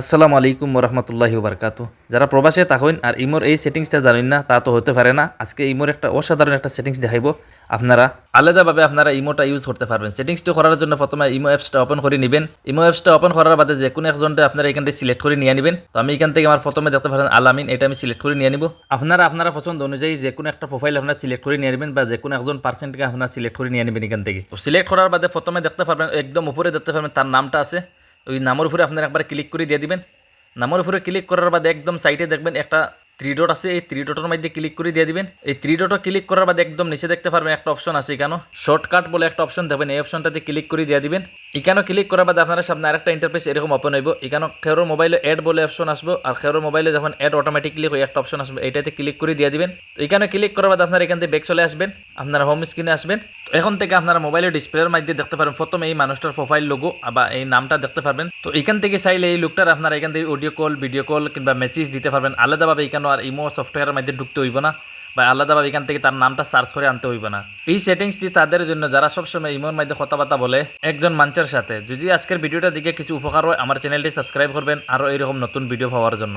আসসালামু আলাইকুম রহমতুল্লাহি বারকাতু যারা প্রবাসে থাকেন আর ইমোর এই সেটিংসটা জানেন না, তা তো হতে পারে না। আজকে ইমোর একটা অসাধারণ একটা সেটিংস দেখাইব। আপনারা আলাদাভাবে আপনারা ইমোটা ইউজ করতে পারবেন। সেটিংসটা করার জন্য প্রথমে ইমো অ্যাপসটা ওপেন করে নেবেন। ইমো অ্যাপসটা ওপেন করার বাদে যে কোনো একজনটা আপনারা এখান থেকে সিলেক্ট করে নিয়ে নেবেন। তো আমি এখান থেকে আমার প্রথমে দেখতে পারেন আলামিন, এটা আমি সিলেক্ট করে নিয়ে নিব। আপনারা আপনারা পছন্দ অনুযায়ী যে কোনো একটা প্রোফাইল আপনারা সিলেক্ট করে নিয়ে নেবেন বা যে কোনো একজন পার্সেন্টকে আপনারা সিলেক্ট করে নিয়ে নেবেন এখান থেকে। তো সিলেক্ট করার বাদে প্রথমে দেখতে পারবেন, একদম উপরে দেখতে পারবেন তার নামটা আছে। ওই নামের উপরে আপনারা একবার ক্লিক করে দিয়ে দিবেন। নামের উপরে ক্লিক করার বাদে একদম সাইডে দেখবেন একটা থ্রি ডট আছে, এই থ্রি ডটের মধ্যে ক্লিক করে দিয়ে দিবেন। এই থ্রি ডটও ক্লিক করার বাদে একদম নিচে দেখতে পারবেন একটা অপশন আছে এখানে শর্টকাট বলে একটা অপশন দেবেন এই অপশনটাতে ক্লিক করে দিয়ে দিবেন। এখানেও ক্লিক করার বাদে আপনার সামনে আরেকটা ইন্টারফেস এরকম ওপেন হইব। এখানে খেরোর মোবাইলে অ্যাড বলে অপশন আসব, আর খেরোর মোবাইলে যখন অ্যাড অটোমেটিকলি হয়ে একটা অপশন আসবে এটাতে ক্লিক করে দিয়ে দিবেন। এখানে ক্লিক করার বাদে আপনার এখান থেকে ব্যাক চলে আসবেন, আপনারা হোম স্ক্রিনে আসবেন। এখন থেকে আপনারা মোবাইলের ডিসপ্লের মাধ্যমে দেখতে পারবেন, প্রথমে এই মানুষটার প্রোফাইল লোগো বা এই নামটা দেখতে পারবেন। তো এখান থেকে চাইলে এই লোকটার আপনারা এখান থেকে অডিও কল ভিডিও কল কিংবা মেসেজ দিতে পারবেন। আলাদাভাবে এখানে আর ইমো সফটওয়্যারের মাধ্যমে ঢুকতে হইব না, বা আলাদাভাবে এখান থেকে তার নামটা সার্চ করে আনতে হইব না। এই সেটিংসটি তাদের জন্য, যারা সবসময় ইমোর মধ্যে কথাবার্তা বলে, একজন মানুষের সাথে। যদি আজকের ভিডিওটা দিকে কিছু উপকার হয়, আমার চ্যানেলটি সাবস্ক্রাইব করবেন, আরও এরকম নতুন ভিডিও পাওয়ার জন্য।